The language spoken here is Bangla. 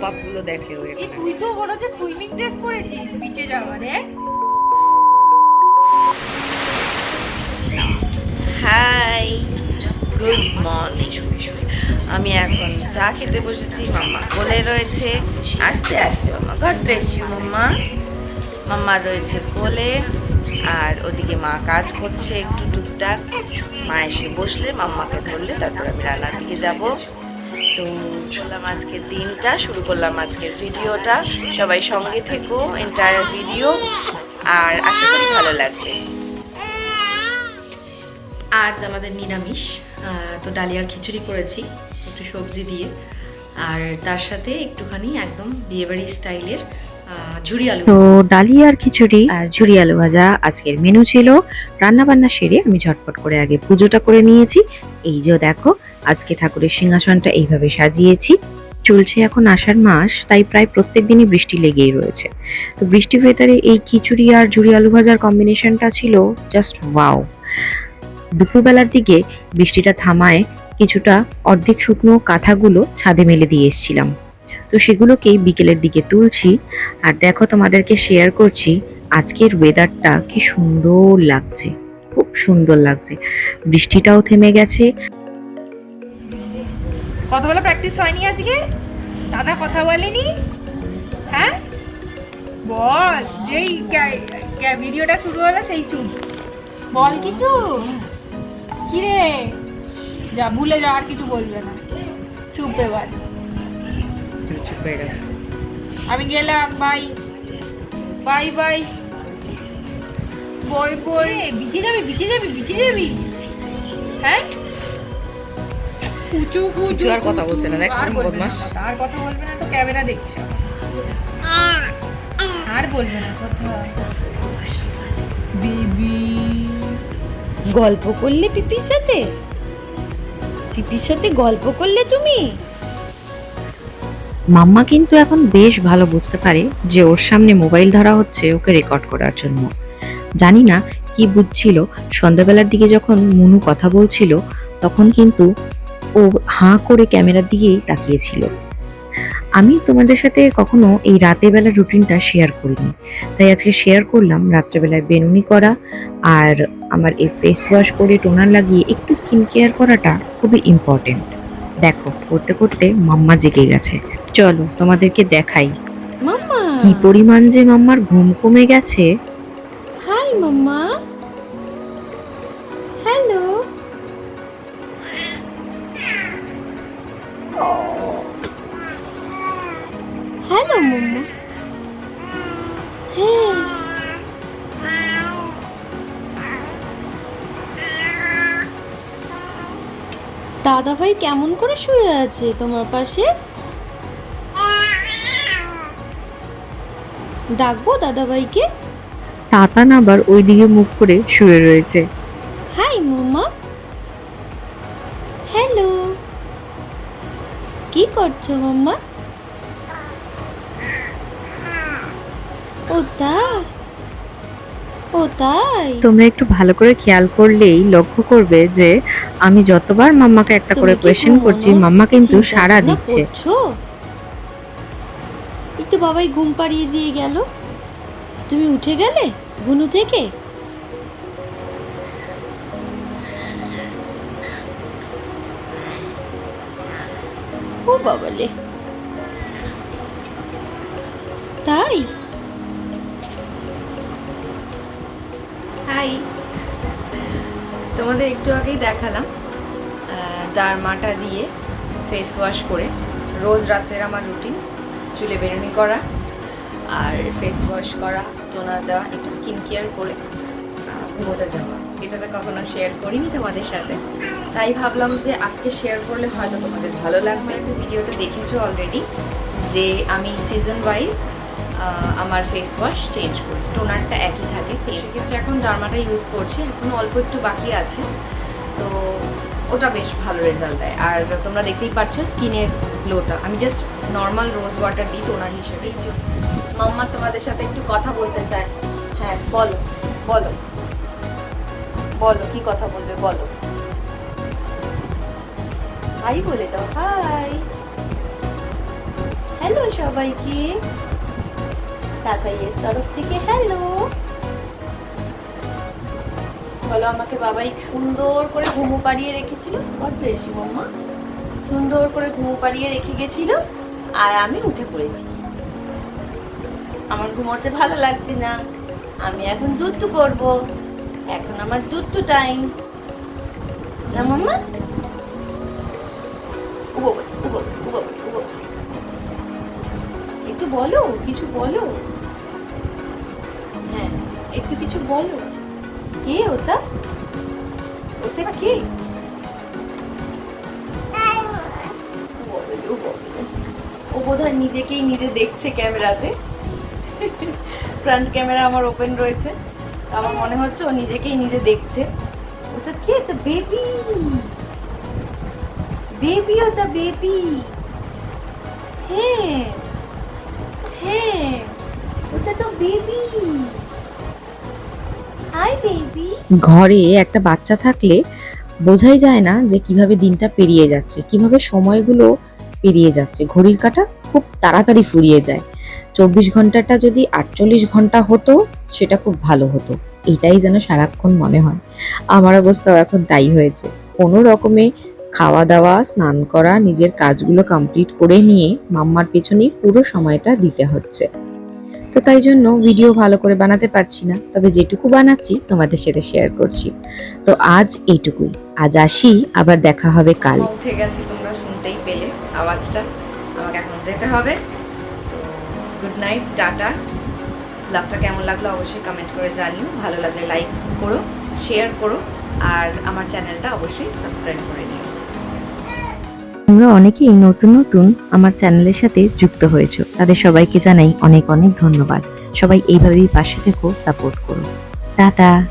পপ আপগুলো দেখে ও এই এখানে। তুই তো মনে হচ্ছে সুইমিং ড্রেস পরেছিস বিচে যাওয়া রে। Hi good morning. আমি এখন চা খেতে বসেছি মাম্মা কোলে রয়েছে। আস্তে আস্তে mamma. God bless you mamma. Mamma রয়েছে কোলে আর ওদিকে মা কাজ করছে একটু টুকটাক। মা এসে বসলে মাম্মাকে ধরলে তারপর আমি রান্নার দিকে যাব। তো করলাম আজকের দিনটা শুরু করলাম আজকের ভিডিওটা। সবাই সঙ্গে থেকো এন্টায়ার ভিডিও আর আশা করি ভালো লাগবে। আজ আমাদের নিরামিষ আহ, তো ডালিয়ার খিচুড়ি করেছি একটু সবজি দিয়ে। আর তার সাথে একটুখানি একদম বিয়েবাড়ি স্টাইলের আহ, ঝুরি আলু তো ডালি আর খিচুড়ি আর ঝুরি আলু ভাজা আজকের মেনু ছিল। রান্না বান্না সেরে আমি ঝটপট করে আগে পুজোটা করে নিয়েছি। এই যে দেখো আজকে ঠাকুরের সিংহাসনটা এইভাবে সাজিয়েছি। চলছে এখন আষাঢ় মাস, তাই প্রায় প্রত্যেক দিনই বৃষ্টি লেগেই রয়েছে। তো বৃষ্টি ওয়েদারে এই খিচুড়ি আর ঝুরি আলু ভাজার কম্বিনেশনটা ছিল জাস্ট ওয়াও দুপুরবেলার দিকে বৃষ্টিটা থামায়, কিছুটা অর্ধেক শুকনো কাঁথাগুলো ছাদে মেলে দিয়ে এসেছিলাম। তো সেগুলোকেই বিকেলের দিকে তুলছি। আর দেখো তোমাদেরকে শেয়ার করছি, আজকের ওয়েদারটা কি সুন্দর লাগছে, খুব সুন্দর লাগছে। বৃষ্টিটাও থেমে গেছে। কথা বলা প্র্যাকটিস হয়নি আজকে? দাদা কথা বলেনি? হ্যাঁ? বল যেই ভিডিওটা শুরু হলো সেই চুপ। বল কিছু? কি রে যা ভুলে যা আর কিছু বলবে না। চুপ এবার। চুপ হয়ে গেছে। আমি গেলাম বাই। Bye bye. বই বই। বিচে যাবি বিচে যাবি বিচে যাবি। হ্যাঁ? কুচু কুচু আর কথা বলছে না, দেখ, বদমাশ। আর কথা বলবে না তো ক্যামেরা দেখছে। আর বলবে না কথা। বিবি গল্প করলে পিপির সাথে। পিপির সাথে গল্প করলে তুমি। মাম্মা কিন্তু এখন বেশ ভালো বুঝতে পারে যে ওর সামনে মোবাইল ধরা হচ্ছে ওকে রেকর্ড করার জন্য। জানি না কি বুঝছিল সন্ধ্যাবেলার দিকে যখন মুনু কথা বলছিল তখন কিন্তু ও হাঁ করে ক্যামেরার দিকেই তাকিয়েছিল। আমি তোমাদের সাথে কখনো এই রাতের বেলা রুটিনটা শেয়ার করিনি। তাই আজকে শেয়ার করলাম রাত্রেবেলায় বেনুনি করা আর আমার এই ফেস ওয়াশ করে টোনার লাগিয়ে একটু স্কিন কেয়ার করাটা খুবই ইম্পর্টেন্ট দেখো করতে করতে মাম্মা জেগে গেছে। চলো তোমাদেরকে দেখাই। মাম্মা! কি পরিমাণ যে মাম্মার ঘুম কমে গেছে। Hi mamma! দাদা ভাই কেমন করে শুয়ে আছে তোমার পাশে? ডাকবো দাদা ভাইকে তাতান আবার ওইদিকে মুখ করে শুয়ে রয়েছে। হাই মামা হ্যালো। কি করছ মাম্মা? ও তাই ও তাই? তোমরা একটু ভালো করে খেয়াল করলেই লক্ষ্য করবে যে আমি যতবার মাম্মাকে একটা করে কোয়েশ্চেন করছি মাম্মা কিন্তু সাড়া দিচ্ছে? একটু বাবাই ঘুম পাড়িয়ে দিয়ে গেল। তুমি উঠে গেলে গুনু থেকে? ও বাবালে। তাই? তোমাদের একটু আগেই দেখালাম ডারমাটা দিয়ে ফেস ওয়াশ করে রোজ রাতের আমার রুটিন চুলে বেরোনি করা আর ফেস ওয়াশ করা টোনার দেওয়া, একটু স্কিন কেয়ার করে ঘুমোতে যাওয়া। এটা তো কখনো শেয়ার করিনি তোমাদের সাথে। তাই ভাবলাম যে আজকে শেয়ার করলে হয়তো তোমাদের ভালো লাগবে। একটু ভিডিওতে দেখেছ অলরেডি যে আমি সিজন ওয়াইজ আমার ফেস ওয়াশ চেঞ্জ করি টোনারটা একই থাকে সেই ক্ষেত্রে এখন ডার্মাটা ইউজ করছি, এখনও অল্প একটু বাকি আছে। তো ওটা বেশ ভালো রেজাল্ট দেয়। আর তোমরা দেখতেই পাচ্ছ স্কিনের গ্লোটা আমি জাস্ট নর্মাল রোজ ওয়াটার দিই টোনার হিসেবে। মাম্মা তোমাদের সাথে একটু কথা বলতে চায়। হ্যাঁ বলো বলো। বলো, কি কথা বলবে, বলো। হাই বলে দাও হাই হ্যালো সবাইকে। তাতাইয়ের তরফ থেকে হ্যালো বলো আমাকে বাবাই সুন্দর করে ঘুমু পাড়িয়ে রেখেছিল। ব্লেস ইউ মাম্মা সুন্দর করে ঘুমু পাড়িয়ে রেখে গেছিল আর আমি উঠে পড়েছি। আমার ঘুমোতে ভালো লাগছে না। আমি এখন দুধটু করব। এখন আমার দুধটু টাইম না, মাম্মা? উবো উবো উবো। একটু বলো, কিছু বলো। হ্যাঁ একটু কিছু বলো। কে ওটা? ওটা কে? ও বোধহয় নিজেকেই নিজে দেখছে ক্যামেরাতে। ফ্রন্ট ক্যামেরা আমার ওপেন রয়েছে। আমার মনে হচ্ছে ও নিজেকেই নিজে দেখছে। ওটা কে? তো বেবি। বেবি, ওটা বেবি। হ্যাঁ। ঘরে একটা বাচ্চা থাকলে বোঝাই যায় না যে কীভাবে দিনটা পেরিয়ে যাচ্ছে, কীভাবে সময়গুলো পেরিয়ে যাচ্ছে। ঘড়ির কাটা খুব তাড়াতাড়ি ফুরিয়ে যায়। চব্বিশ ঘন্টাটা যদি আটচল্লিশ ঘণ্টা হতো, সেটা খুব ভালো হতো। এটাই যেন সারাক্ষণ মনে হয়। আমার অবস্থাও এখন তাই হয়েছে। কোনো রকমে খাওয়া দাওয়া, স্নান করা, নিজের কাজগুলো কমপ্লিট করে নিয়ে মাম্মার পেছনেই পুরো সময়টা দিতে হচ্ছে। তো তাই জন্য ভিডিও ভালো করে বানাতে পারছি না। তবে যেটুকু বানাচ্ছি, তোমাদের সাথে শেয়ার করছি। তো আজ এইটুকুই। আজ আসি, আবার দেখা হবে কাল। উঠে গেছি তোমরা শুনতেই পেলে আওয়াজটা। আমাকে এখন যেতে হবে। Good night tata. ব্লগটা কেমন লাগল অবশ্যই কমেন্ট করে জানিও। ভালো লাগলে লাইক করো শেয়ার করো। আর আমার চ্যানেলটা অবশ্যই সাবস্ক্রাইব করে নিও। তোমরা অনেকেই নতুন নতুন আমার চ্যানেলের সাথে যুক্ত হয়েছো। তাদের সবাইকে জানাই অনেক অনেক ধন্যবাদ। সবাই এইভাবেই পাশে থেকো, সাপোর্ট করো। টাটা।